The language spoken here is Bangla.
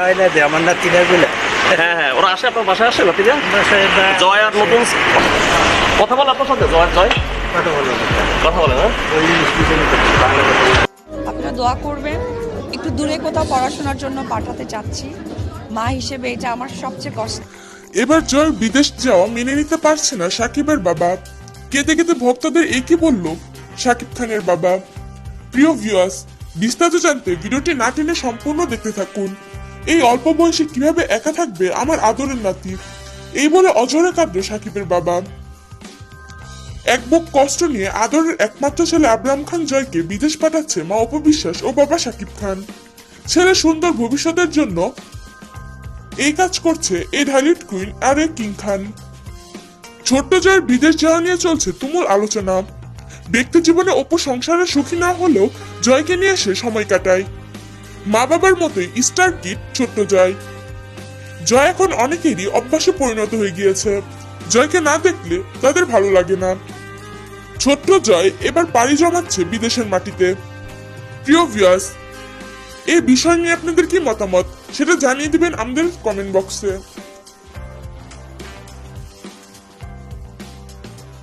হয় না যে আমার নাতিরা গুলা হ্যাঁ হ্যাঁ ওরা আসে আপনার বাসায় আসে নাতিরা জয় আর নতুন কথা বলে আপনার সাথে জয় জয়। কথা বলো। কথা বলে না বলে। আপনারা দোয়া করবেন একটু দূরে কোথাও পড়াশোনার জন্য পাঠাতে চাচ্ছি। মা হিসেবে এটা আমার সবচেয়ে কষ্ট। এবার জয় বিদেশ যাওয়া মেনে নিতে পারছে না সাকিবের বাবা। কেঁদে কেঁদে ভক্তদের একই বলল সাকিব খানের বাবা। প্রিয় ভিউয়ার্স বিস্তারিত জানতে ভিডিওটি না টেনে সম্পূর্ণ দেখতে থাকুন। এই অল্প বয়সে কীভাবে একা থাকবে আমার আদরের নাতি? এই বলে অজরে কাঁদল সাকিবের বাবা। এক বুক কষ্ট নিয়ে আদরের একমাত্র ছেলে আবরাম খান জয়কে বিদেশ পাঠাচ্ছে মা অপবিশ্বাস ও বাবা সাকিব খান। ছেলে সুন্দর ভবিষ্যতের জন্য এই কাজ করছে এই ঢালিউড কুইন আর এ কিং খান। ছোট্ট জয়ের বিদেশ যাওয়া নিয়ে চলছে তুমুল আলোচনা। ব্যক্তি জীবনে অপু সংসারে সুখী না হলেও জয়কে নিয়ে সে সময় কাটায়। মা বাবার মতোই স্টার কিট ছোট্ট জয়। জয় এখন অনেকেরই অভ্যাসে পরিণত হয়ে গিয়েছে। জয়কে না দেখলে তাদের ভালো লাগে না। ছোট্ট জয় এবার পাড়ি জমাচ্ছে বিদেশের মাটিতে। প্রিয় ভিউয়ার্স এই বিষয় নিয়ে আপনাদের কি মতামত? সেটা জানিয়ে দিবেন আমাদের কমেন্ট বক্সে